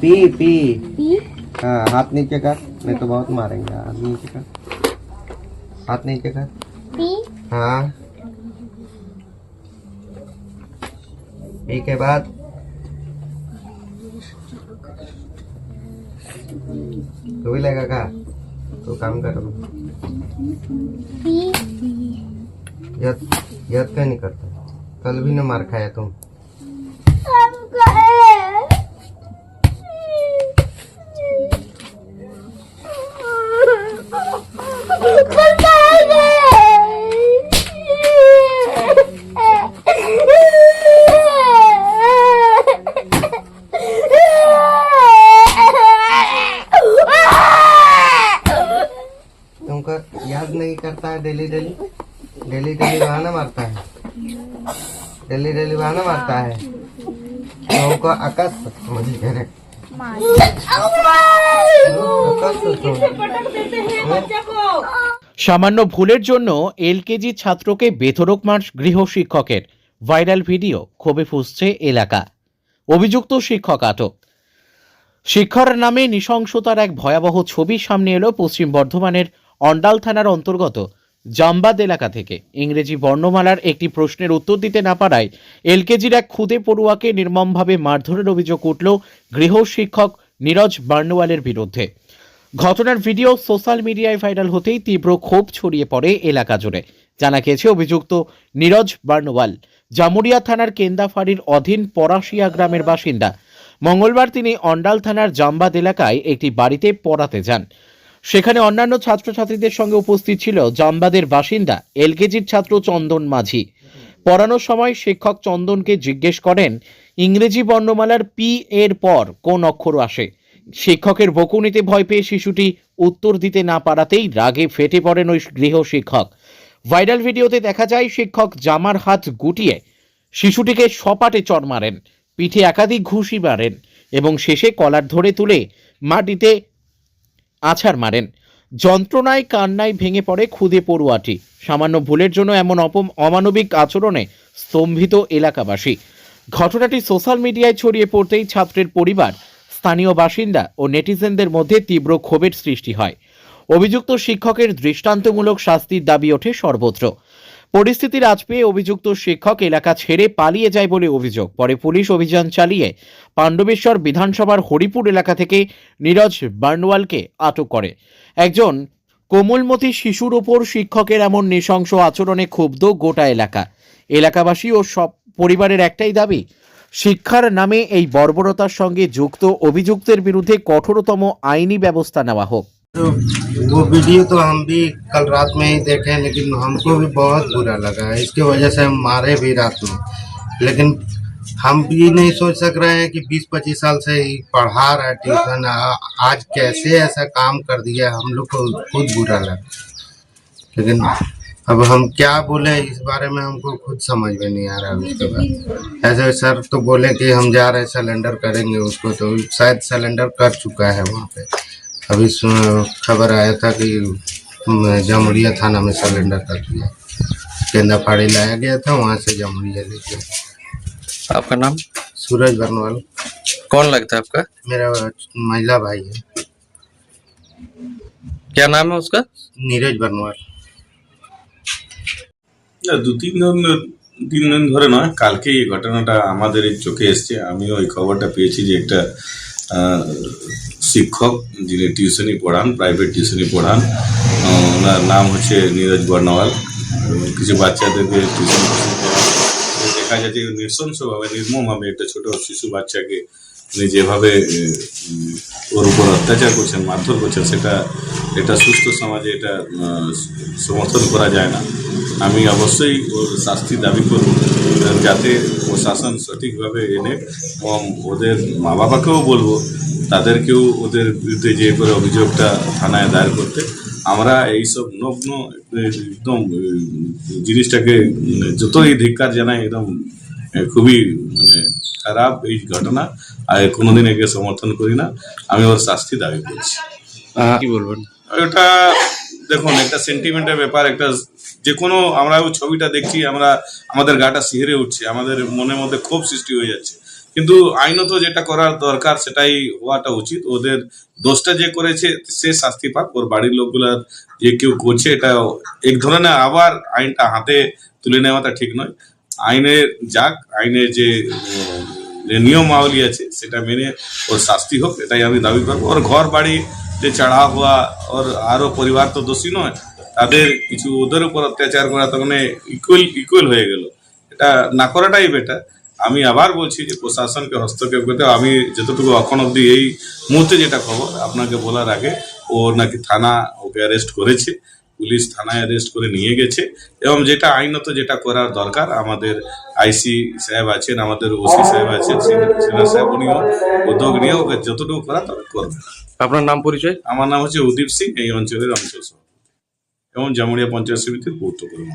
P P. हाँ हाथ नीचे कर नहीं तो बहुत मारेंगे। हाथ नीचे कर। हाथ नीचे कर। पी? हाँ। पी के बाद? तू भी लेगा का तो काम करो। पी? यद यद क्यों नहीं करता? कल भी ने मार खाया तुम। है डेली डेली डेली डेली बहाना मारता है डेली डेली बहाना मारता है तुमको आकाश समझ गए आकाश तो সামান্য ভুলের জন্য এলকেজি ছাত্রকে বেধরক মার গৃহ শিক্ষকের ভাইরাল ভিডিও ক্ষোভে ফুসছে এলাকা অভিযুক্ত শিক্ষক আটক শিক্ষার নামে নৃশংসতার এক ভয়াবহ ছবি সামনে এলো পশ্চিম বর্ধমানের অন্ডাল থানার অন্তর্গত জামবাদ এলাকা থেকে। ইংরেজি বর্ণমালার একটি প্রশ্নের উত্তর দিতে না পারায় এলকেজির এক খুদে পড়ুয়াকে নির্মমভাবে মারধরের অভিযোগ উঠল গৃহ শিক্ষক নীরজ বার্নওয়ালের বিরুদ্ধে। ঘটনার ভিডিও সোশ্যাল মিডিয়ায় ভাইরাল হতেই তীব্র ক্ষোভ ছড়িয়ে পড়ে এলাকা জুড়ে। জানা গেছে অভিযুক্ত নীরজ বার্নওয়াল জামুরিয়া থানার কেন্দাফাড়ির অধীন পরাশিয়া গ্রামের বাসিন্দা। মঙ্গলবার তিনি অন্ডাল থানার জামবাদ এলাকায় একটি বাড়িতে পড়াতে যান। সেখানে অন্যান্য ছাত্রছাত্রীদের সঙ্গে উপস্থিত ছিল জামবাদের বাসিন্দা এলকেজির ছাত্র চন্দন মাঝি। পড়ানোর সময় শিক্ষক চন্দনকে জিজ্ঞেস করেন, ইংরেজি বর্ণমালার পি এর পর কোন অক্ষর আসে? শিক্ষকের বকুনিতে ভয় পেয়ে শিশুটি উত্তর দিতে না পারাতেই রাগে ফেটে পড়েন ওই গৃহ শিক্ষক। ভাইরাল ভিডিওতে দেখা যায়, শিক্ষক জামার হাত গুটিয়ে শিশুটিকে সপাটে চড় মারেন, পিঠে একাধিক ঘুষি মারেন এবং শেষে কলার ধরে তুলে মাটিতে আছাড় মারেন। যন্ত্রণায় কান্নায় ভেঙে পড়ে খুদে পড়ুয়াটি। সামান্য ভুলের জন্য এমন অপম- অমানবিক আচরণে স্তম্ভিত এলাকাবাসী। ঘটনাটি সোশ্যাল মিডিয়ায় ছড়িয়ে পড়তেই ছাত্রের পরিবার, স্থানীয় বাসিন্দা ও নেটিজেনদের মধ্যে তীব্র ক্ষোভের সৃষ্টি হয়। অভিযুক্ত শিক্ষকের দৃষ্টান্তমূলক শাস্তির দাবি ওঠে সর্বত্র। পরিস্থিতির আজ পেয়ে অভিযুক্ত শিক্ষক এলাকা ছেড়ে পালিয়ে যায় বলে অভিযোগ। পরে পুলিশ অভিযান চালিয়ে পাণ্ডবেশ্বর বিধানসভার হরিপুর এলাকা থেকে নীরজ বার্নওয়ালকে আটক করে। একজন কোমলমতি শিশুর ওপর শিক্ষকের এমন নৃশংস আচরণে ক্ষুব্ধ গোটা এলাকা। এলাকাবাসী ও সব পরিবারের একটাই দাবি, শিক্ষার নামে এই বর্বরতার সঙ্গে যুক্ত অভিযুক্তের বিরুদ্ধে কঠোরতম আইনি ব্যবস্থা নেওয়া হোক। वो वीडियो तो हम भी कल रात में ही देखे, लेकिन हमको भी बहुत बुरा लगा। है इसकी वजह से हम मारे भी रात में। लेकिन हम भी नहीं सोच सक रहे हैं कि 20-25 साल से ही पढ़ा रहा है ट्यूशन। आज कैसे ऐसा काम कर दिया, हम लोग को खुद बुरा लगा। लेकिन अब हम क्या बोले, इस बारे में हमको खुद समझ में नहीं आ रहा है उसके बाद ऐसे सर तो बोले कि हम जा रहे हैं, सिलेंडर करेंगे उसको तो शायद सिलेंडर कर चुका है वहाँ पे। अभी सु- खबर आया था कि अम, जामुड़िया थाना में सिलेंडर कर दिया केंदा फाड़ी लाया गया था वहाँ से जामुड़िया ले गया आपका नाम सूरज बरनवाल कौन लगता है आपका मेरा महिला भाई है क्या नाम है उसका नीरज बरनवाल না দু তিন দিন তিন দিন ধরে নয় কালকে এই ঘটনাটা আমাদের এই চোখে এসছে আমিও এই খবরটা পেয়েছি যে একটা আহ, শিক্ষক যিনি টিউশনি পড়ান প্রাইভেট টিউশনি পড়ান ওনার নাম হচ্ছে নীরজ বর্ণওয়াল। কিছু বাচ্চাদেরকে টিউশন দেখা যাচ্ছে নৃশংসভাবে, নির্মমভাবে একটা ছোট শিশু বাচ্চাকে উনি যেভাবে ওর উপর অত্যাচার করছেন, মারধর করছেন, সেটা, এটা সুস্থ সমাজে এটা সমর্থন করা যায় না। আমি অবশ্যই ওর শাস্তি দাবি করব, যাতে প্রশাসন সঠিকভাবে এনে, এবং ওদের মা বাবাকেও বলব তাদেরকেও ওদের বিরুদ্ধে যে করে অভিযোগটা থানায় দায়ের করতে। আমরা এইসব নগ্ন একদম জিনিসটাকে মানে যতই ধিক্কার জানাই একদম খুবই মানে খারাপ এই ঘটনা। আর কোনোদিন একে সমর্থন করি না। আমি ওর শাস্তি দাবি করছি। কি বলবেন? ওটা দেখুন একটা সেন্টিমেন্টের ব্যাপার একটা যে কোনো আমরা ওই ছবিটা দেখছি আমরা আমাদের গাটা শিহরে উঠছে আমাদের মনের মধ্যে ক্ষোভ সৃষ্টি হয়ে যাচ্ছে। কিন্তু আইনত যেটা করার দরকার সেটাই হওয়াটা উচিত। ওদের দোষটা যে করেছে সে শাস্তি পাক। ওর বাড়ির লোকগুলার যে কেউ করছে, এটা এক ধরনের আবার আইনটা হাতে তুলে নেওয়াটা ঠিক নয়। আইনের যাক আইনের যে নিয়মাবলী আছে, সেটা মেনে ওর শাস্তি হোক, এটাই আমি দাবি করব। ওর ঘর বাড়ি যে চড়া হওয়া, ওর আরও পরিবার তো দোষী নয়, তাদের কিছু ওদের উপর অত্যাচার করা তখন ইকুয়াল ইকুয়াল হয়ে গেল। এটা না করাটাই বেটার আমি আবার বলছি যে প্রশাসনকে হস্তক্ষেপ করতে আমি যতটুকু এখন অব্দি এই মুহূর্তে যেটা খবর আপনাকে বলার আগে ও নাকি থানা ওকে অ্যারেস্ট করেছে পুলিশ থানায় অ্যারেস্ট করে নিয়ে গেছে এবং যেটা আইনত যেটা করার দরকার আমাদের আইসি সাহেব আছেন আমাদের ওসি সাহেব আছেন সিনিয়র সাহেব উনিও উদ্যোগ নিয়ে ওকে যতটুকু করা তবে করবে। আপনার নাম পরিচয়? আমার নাম হচ্ছে উদীপ সিং এই অঞ্চলের অঞ্চল সভাপতি এবং জামুড়িয়া পঞ্চায়েত সমিতির কর্মী